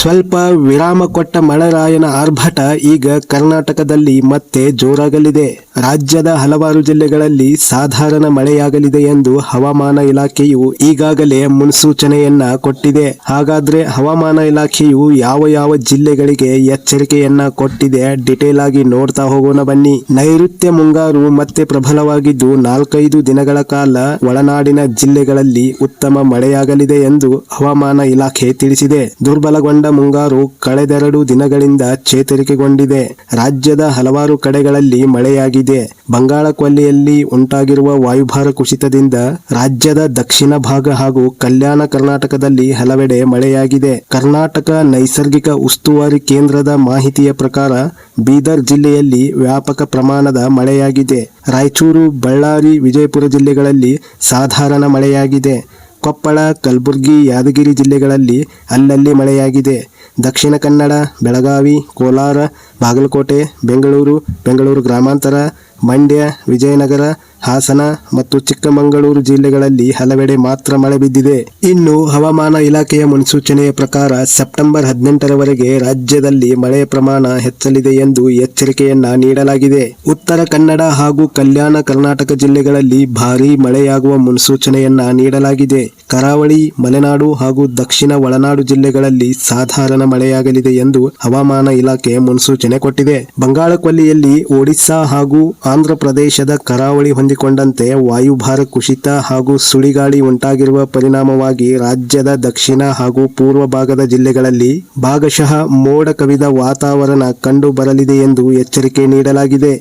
ಸ್ವಲ್ಪ ವಿರಾಮ ಕೊಟ್ಟ ಮಳೆರಾಯನ ಆರ್ಭಟ ಈಗ ಕರ್ನಾಟಕದಲ್ಲಿ ಮತ್ತೆ ಜೋರಾಗಲಿದೆ. ರಾಜ್ಯದ ಹಲವಾರು ಜಿಲ್ಲೆಗಳಲ್ಲಿ ಸಾಧಾರಣ ಮಳೆಯಾಗಲಿದೆ ಎಂದು ಹವಾಮಾನ ಇಲಾಖೆಯು ಈಗಾಗಲೇ ಮುನ್ಸೂಚನೆಯನ್ನ ಕೊಟ್ಟಿದೆ. ಹಾಗಾದ್ರೆ ಹವಾಮಾನ ಇಲಾಖೆಯು ಯಾವ ಯಾವ ಜಿಲ್ಲೆಗಳಿಗೆ ಎಚ್ಚರಿಕೆಯನ್ನ ಕೊಟ್ಟಿದೆ ಡಿಟೇಲ್ ಆಗಿ ನೋಡ್ತಾ ಹೋಗೋಣ ಬನ್ನಿ. ನೈಋತ್ಯ ಮುಂಗಾರು ಮತ್ತೆ ಪ್ರಬಲವಾಗಿದ್ದು ನಾಲ್ಕೈದು ದಿನಗಳ ಕಾಲ ಒಳನಾಡಿನ ಜಿಲ್ಲೆಗಳಲ್ಲಿ ಉತ್ತಮ ಮಳೆಯಾಗಲಿದೆ ಎಂದು ಹವಾಮಾನ ಇಲಾಖೆ ತಿಳಿಸಿದೆ. ದುರ್ಬಲಗೊಂಡ ಮುಂಗಾರು ಕಳೆದೆರಡು ದಿನಗಳಿಂದ ಚೇತರಿಕೆಗೊಂಡಿದೆ. ರಾಜ್ಯದ ಹಲವಾರು ಕಡೆಗಳಲ್ಲಿ ಮಳೆಯಾಗಿದೆ. ಬಂಗಾಳ ಕೊಲ್ಲಿಯಲ್ಲಿ ಉಂಟಾಗಿರುವ ವಾಯುಭಾರ ಕುಸಿತದಿಂದ ರಾಜ್ಯದ ದಕ್ಷಿಣ ಭಾಗ ಹಾಗೂ ಕಲ್ಯಾಣ ಕರ್ನಾಟಕದಲ್ಲಿ ಹಲವೆಡೆ ಮಳೆಯಾಗಿದೆ. ಕರ್ನಾಟಕ ನೈಸರ್ಗಿಕ ಉಸ್ತುವಾರಿ ಕೇಂದ್ರದ ಮಾಹಿತಿಯ ಪ್ರಕಾರ ಬೀದರ್ ಜಿಲ್ಲೆಯಲ್ಲಿ ವ್ಯಾಪಕ ಪ್ರಮಾಣದ ಮಳೆಯಾಗಿದೆ. ರಾಯಚೂರು, ಬಳ್ಳಾರಿ, ವಿಜಯಪುರ ಜಿಲ್ಲೆಗಳಲ್ಲಿ ಸಾಧಾರಣ ಮಳೆಯಾಗಿದೆ. ಕೊಪ್ಪಳ ಕಲಬುರಗಿ ಯಾದಗಿರಿ ಜಿಲ್ಲೆಗಳಲ್ಲಿ ಅಲ್ಲಲ್ಲಿ ಮಳೆಯಾಗಿದೆ. ದಕ್ಷಿಣ ಕನ್ನಡ ಬೆಳಗಾವಿ ಕೋಲಾರ ಬಾಗಲಕೋಟೆ ಬೆಂಗಳೂರು ಬೆಂಗಳೂರು ಗ್ರಾಮಾಂತರ ಮಂಡ್ಯ, ವಿಜಯನಗರ, ಹಾಸನ ಮತ್ತು ಚಿಕ್ಕಮಗಳೂರು ಜಿಲ್ಲೆಗಳಲ್ಲಿ ಹಲವೆಡೆ ಮಾತ್ರ ಮಳೆ ಬಿದ್ದಿದೆ. ಇನ್ನು ಹವಾಮಾನ ಇಲಾಖೆಯ ಮುನ್ಸೂಚನೆಯ ಪ್ರಕಾರ ಸೆಪ್ಟೆಂಬರ್ ಹದಿನೆಂಟರವರೆಗೆ ರಾಜ್ಯದಲ್ಲಿ ಮಳೆಯ ಪ್ರಮಾಣ ಹೆಚ್ಚಲಿದೆ ಎಂದು ಎಚ್ಚರಿಕೆಯನ್ನ ನೀಡಲಾಗಿದೆ. ಉತ್ತರ ಕನ್ನಡ ಹಾಗೂ ಕಲ್ಯಾಣ ಕರ್ನಾಟಕ ಜಿಲ್ಲೆಗಳಲ್ಲಿ ಭಾರೀ ಮಳೆಯಾಗುವ ಮುನ್ಸೂಚನೆಯನ್ನ ನೀಡಲಾಗಿದೆ. ಕರಾವಳಿ, ಮಲೆನಾಡು ಹಾಗೂ ದಕ್ಷಿಣ ಒಳನಾಡು ಜಿಲ್ಲೆಗಳಲ್ಲಿ ಸಾಧಾರಣ ಮಳೆಯಾಗಲಿದೆ ಎಂದು ಹವಾಮಾನ ಇಲಾಖೆ ಮುನ್ಸೂಚನೆ ಕೊಟ್ಟಿದೆ. ಬಂಗಾಳಕೊಲ್ಲಿಯಲ್ಲಿ ಒಡಿಶಾ ಹಾಗೂ ಆಂಧ್ರ ಪ್ರದೇಶದ ಕರಾವಳಿ ಹೊಂದಿಕೊಂಡಂತೆ ವಾಯುಭಾರ ಕುಸಿತ ಹಾಗೂ ಸುಳಿಗಾಳಿ ಉಂಟಾಗಿರುವ ಪರಿಣಾಮವಾಗಿ ರಾಜ್ಯದ ದಕ್ಷಿಣ ಹಾಗೂ ಪೂರ್ವ ಭಾಗದ ಜಿಲ್ಲೆಗಳಲ್ಲಿ ಭಾಗಶಃ ಮೋಡ ಕವಿದ ವಾತಾವರಣ ಕಂಡು ಬರಲಿದೆ ಎಂದು ಎಚ್ಚರಿಕೆ ನೀಡಲಾಗಿದೆ.